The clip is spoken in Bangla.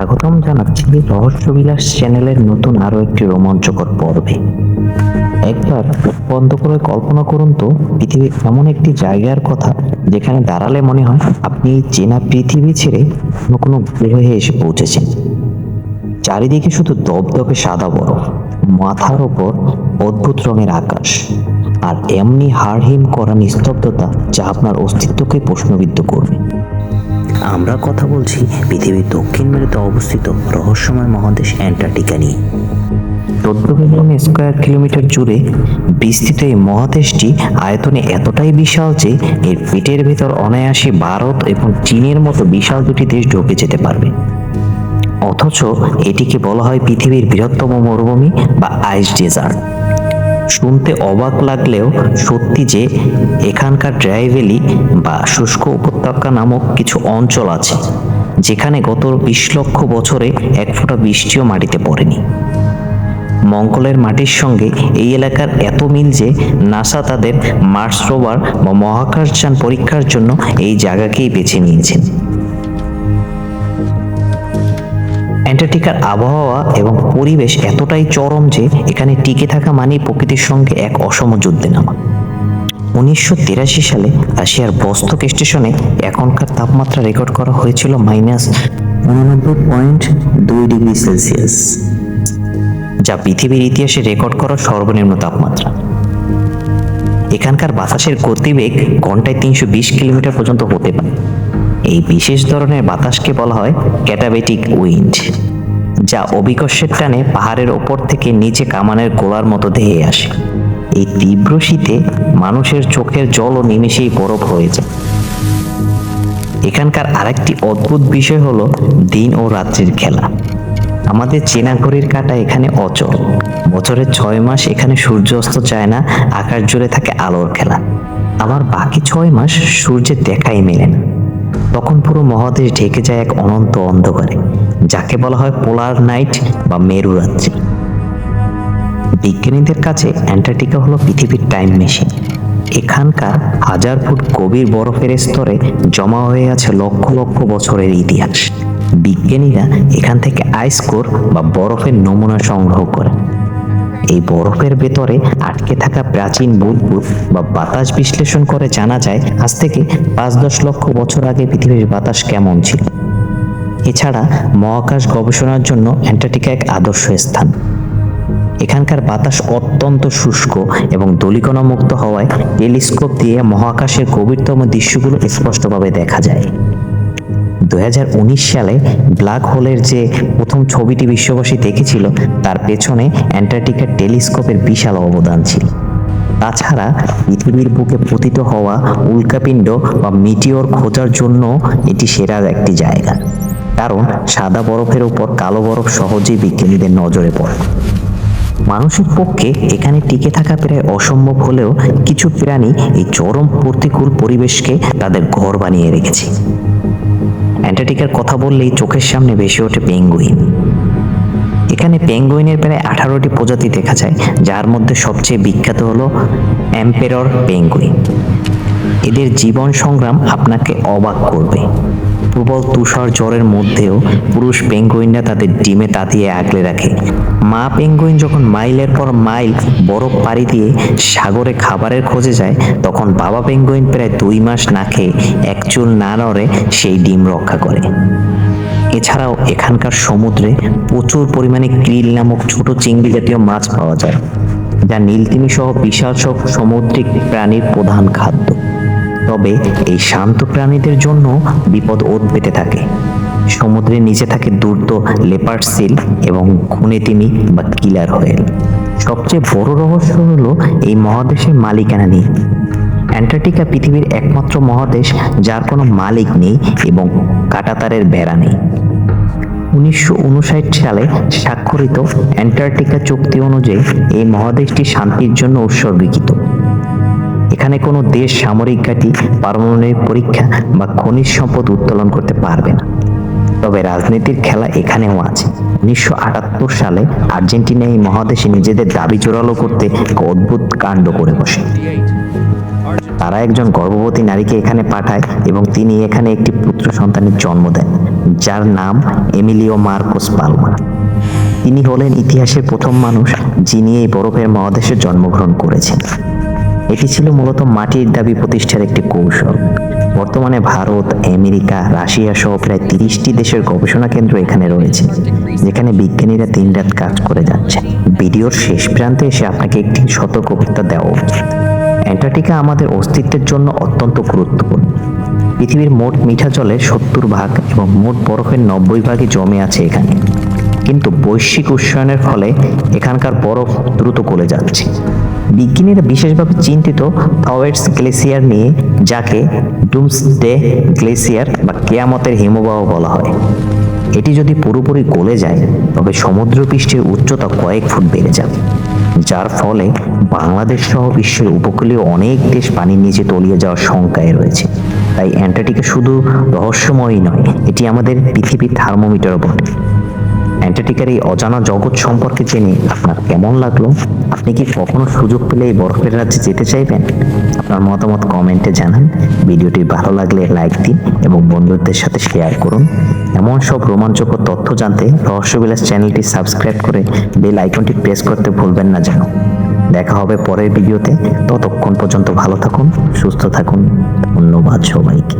স্বাগতম জানাচ্ছি রহস্যবিলাস চ্যানেলের নতুন আরও একটি রোমাঞ্চকর পর্বে। একবার বন্ধ করে কল্পনা করুন তো, পৃথিবীর এমন একটি জায়গার কথা যেখানে দাঁড়ালে মনে হয় আপনি চেনা পৃথিবী ছেড়ে অন্য কোনো গ্রহে এসে পৌঁছেছেন। চারিদিকে শুধু দপদপে সাদা বরফ, মাথার ওপর অদ্ভুত রঙের আকাশ, আর এমনি হাড়হিম করা নিস্তব্ধতা যা আপনার অস্তিত্বকে প্রশ্নবিদ্ধ করবে। আমরা কথা বলছি পৃথিবীর দক্ষিণ মেরুতে অবস্থিত রহস্যময় মহাদেশ অ্যান্টার্কটিকা নিয়ে। চোদ্দ মিলিয়ন স্কোয়ার কিলোমিটার জুড়ে বিস্তৃত এই মহাদেশটি আয়তনে এতটাই বিশাল যে এর পেটের ভেতর অনায়াসে ভারত এবং চীনের মতো বিশাল দুটি দেশ ঢুকে যেতে পারবে। অথচ এটিকে বলা হয় পৃথিবীর বৃহত্তম মরুভূমি বা আইস ডেজার্ট। শুনতে অবাক লাগলেও সত্যি যে এখানকার ড্রাই ভ্যালি বা শুষ্ক উপত্যকা নামক কিছু অঞ্চল আছে, যেখানে গত বিশ লক্ষ বছরে এক ফোঁটা বৃষ্টিও মাটিতে পড়েনি। মঙ্গলের মাটির সঙ্গে এই এলাকার এত মিল যে নাসা তাদের মার্স রোভার বা মহাকাশযান পরীক্ষার জন্য এই জায়গাকেই বেছে নিয়েছেন। অ্যান্টার্কটিকার আবহাওয়া এবং পরিবেশ এতটাই চরম যে এখানে টিকে থাকা মানেই প্রকৃতির সঙ্গে এক অসম যুদ্ধে নামা উনিশশো তিরাশি সালে রাশিয়ার বস্তক স্টেশনে এখনকার তাপমাত্রা রেকর্ড করা হয়েছিল মাইনাস উনানব্বই পয়েন্ট দুই ডিগ্রি সেলসিয়াস, যা পৃথিবীর ইতিহাসে রেকর্ড করা সর্বনিম্ন তাপমাত্রা। এখানকার বাতাসের গতিবেগ ঘন্টায় তিনশো বিশ কিলোমিটার পর্যন্ত হতে পারে। এই বিশেষ ধরনের বাতাসকে বলা হয় ক্যাটাবেটিক উইন্ড, যা অবিকর্ষের টানে পাহাড়ের ওপর থেকে নিচে কামানের গোলার মতো ধেয়ে আসে। এই তীব্র শীতে মানুষের চোখের জলও নিমেষেই বরফ হয়ে যায়। এখানকার আরেকটি অদ্ভুত বিষয় হলো দিন ও রাত্রির খেলা। আমাদের চেনা ঘড়ির কাটা এখানে অচল। বছরের ছয় মাস এখানে সূর্যাস্ত চায় না, আকাশ জুড়ে থাকে আলোর খেলা। আবার বাকি ছয় মাস সূর্যের দেখাই মেলে না। তখন পুরো মহাদেশ ঢেকে যায় এক অনন্ত অন্ধকারে, যাকে বলা হয় পোলার নাইট বা মেরু রাত্রি। বিজ্ঞানীদের কাছে অ্যান্টার্কটিকা হলো পৃথিবীর টাইম মেশিন। এখানকার হাজার ফুট গভীর বরফের স্তরে জমা হয়ে আছে লক্ষ লক্ষ বছরের ইতিহাস। বিজ্ঞানীরা এখান থেকে আইস কোর বা বরফের নমুনা সংগ্রহ করে এই বরফের ভেতরে আটকে থাকা প্রাচীন বুদবুদ বা বাতাস বিশ্লেষণ করে জানা যায় আজ থেকে পাঁচ দশ লক্ষ বছর আগে পৃথিবীর বাতাস কেমন ছিল। এছাড়া মহাকাশ গবেষণার জন্য অ্যান্টার্কটিকা এক আদর্শ স্থান। এখানকার বাতাস অত্যন্ত শুষ্ক এবং দলিকণামুক্ত হওয়ায় টেলিস্কোপ দিয়ে মহাকাশের গভীরতম দৃশ্যগুলো স্পষ্টভাবে দেখা যায়। দুই হাজার উনিশ সালে ব্ল্যাক হোলের যে প্রথম ছবিটি বিশ্ববাসী দেখেছিল, তার পেছনে অ্যান্টার্কটিকার টেলিস্কোপের বিশাল অবদান ছিল। তাছাড়া পৃথিবীর বুকে পতিত হওয়া উল্কাপিণ্ড বা মিটিওর খোঁজার জন্য এটি সেরা একটি জায়গা। কারণ সাদা বরফের উপর কালো বরফ সহজেই বিজ্ঞানীদের নজরে পড়ে। মানুষের পক্ষে এখানে টিকে থাকা প্রায় অসম্ভব হলেও কিছু প্রাণী এই চরম প্রতিকূল পরিবেশকে তাদের ঘর বানিয়ে রেখেছে। অ্যান্টার্কটিকার কথা বললেই চোখের সামনে ভেসে ওঠে পেঙ্গুইন। এখানে পেঙ্গুইনের প্রায় আঠারোটি প্রজাতি দেখা যায়, যার মধ্যে সবচেয়ে বিখ্যাত হলো অ্যাম্পেরর পেঙ্গুইন। এদের জীবন সংগ্রাম আপনাকে অবাক করবে। প্রবল তুষার জ্বরের মধ্যেও পুরুষ পেঙ্গুইনরা তাদের ডিমে তাতিয়ে আগলে রাখে। মা পেঙ্গুইন যখন মাইলের পর মাইল বরফ পাড়ি দিয়ে সাগরে খাবারের খোঁজে যায়, তখন বাবা পেঙ্গুইন প্রায় দুই মাস না খেয়ে এক চুল না নড়ে সেই ডিম রক্ষা করে। এছাড়াও এখানকার সমুদ্রে প্রচুর পরিমাণে ক্রিল নামক ছোট চিংড়ি জাতীয় মাছ পাওয়া যায়, যা নীলতিমি সহ বিশাল সব সামুদ্রিক প্রাণীর প্রধান খাদ্য। তবে এই শান্ত প্রাণীদের জন্য বিপদ ওত পেতে থাকে। সমুদ্রের নিচে থাকে দুর্দ লেপার্ড সিল এবং খুনে তিমি বা কিলার হোয়েল। সবচেয়ে বড় রহস্য হলো এই মহাদেশের মালিকানা নেই অ্যান্টার্কটিকা পৃথিবীর একমাত্র মহাদেশ যার কোনো মালিক নেই এবং কাটাতারের বেড়া নেই। উনিশশো উনষাট সালে স্বাক্ষরিত অ্যান্টার্কটিকা চুক্তি অনুযায়ী এই মহাদেশটি শান্তির জন্য উৎসর্গীকৃত। এখানে কোনো দেশ সামরিক ঘাঁটি পারমাণবিক পরীক্ষা বা খনিজ সম্পদ উত্তোলন করতে পারবে না। তবে রাজনীতির খেলা এখানেও আছে। উনিশশো সালে আর্জেন্টিনা এই মহাদেশে নিজেদের দাবি জোরালো করতে এক অদ্ভুত কাণ্ড করে বসে। তারা একজন গর্ভবতী নারীকে এখানে পাঠায় এবং তিনি এখানে একটি পুত্র সন্তানের জন্ম দেন, যার নাম এমিলিও মার্কোস পালমা। তিনি হলেন ইতিহাসের প্রথম মানুষ যিনি এই বরফের মহাদেশে জন্মগ্রহণ করেছেন। এটি ছিল মূলত মাটির দাবি প্রতিষ্ঠার একটি কৌশল। বর্তমানে ভারত, আমেরিকা, রাশিয়া সহ প্রায় তিরিশটি দেশের গবেষণা কেন্দ্র এখানে রয়েছে, যেখানে বিজ্ঞানীরা দিন রাত কাজ করে যাচ্ছে। ভিডিওর শেষ প্রান্তে এসে আপনাকে একটি সতর্কবার্তা দেওয়া উচিত। অ্যান্টার্কটিকা আমাদের অস্তিত্বের জন্য অত্যন্ত গুরুত্বপূর্ণ। পৃথিবীর মোট মিঠা জলের সত্তর ভাগ এবং মোট বরফের নব্বই ভাগই জমে আছে এখানে। কিন্তু বৈশ্বিক উষ্ণায়নের ফলে এখানকার বরফ দ্রুত গলে যাচ্ছে। বিজ্ঞানীরা বিশেষভাবে চিন্তিত থওয়েটস গ্লেসিয়ার নিয়ে, যাকে ডুমস ডুমসডে গ্লেসিয়ার বা কেয়ামতের হিমবাহ বলা হয়। এটি যদি পুরোপুরি গলে যায়, তবে সমুদ্রপৃষ্ঠের উচ্চতা কয়েক ফুট বেড়ে যাবে, যার ফলে বাংলাদেশ সহ বিশ্বের উপকূলীয় অনেক দেশ পানির নিচে তলিয়ে যাওয়ার শঙ্কায় রয়েছে। তাই অ্যান্টার্কটিকা শুধু রহস্যময়ই নয়, এটি আমাদের পৃথিবীর থার্মোমিটারও বটে। অ্যান্টার্কটিকার এই অজানা জগৎ সম্পর্কে জেনে আপনার কেমন লাগল? আপনি কি কখনো সুযোগ পেলে এই বরফের রাজ্যে যেতে চাইবেন? আপনার মতামত কমেন্টে জানান। ভিডিওটি ভালো লাগলে লাইক দিন এবং বন্ধুদের সাথে শেয়ার করুন। এমন সব রোমাঞ্চকর তথ্য জানতে রহস্যবিলাস চ্যানেলটি সাবস্ক্রাইব করে বেল আইকনটি প্রেস করতে ভুলবেন না যেন। দেখা হবে পরের ভিডিওতে। ততক্ষণ পর্যন্ত ভালো থাকুন, সুস্থ থাকুন। ধন্যবাদ সবাইকে।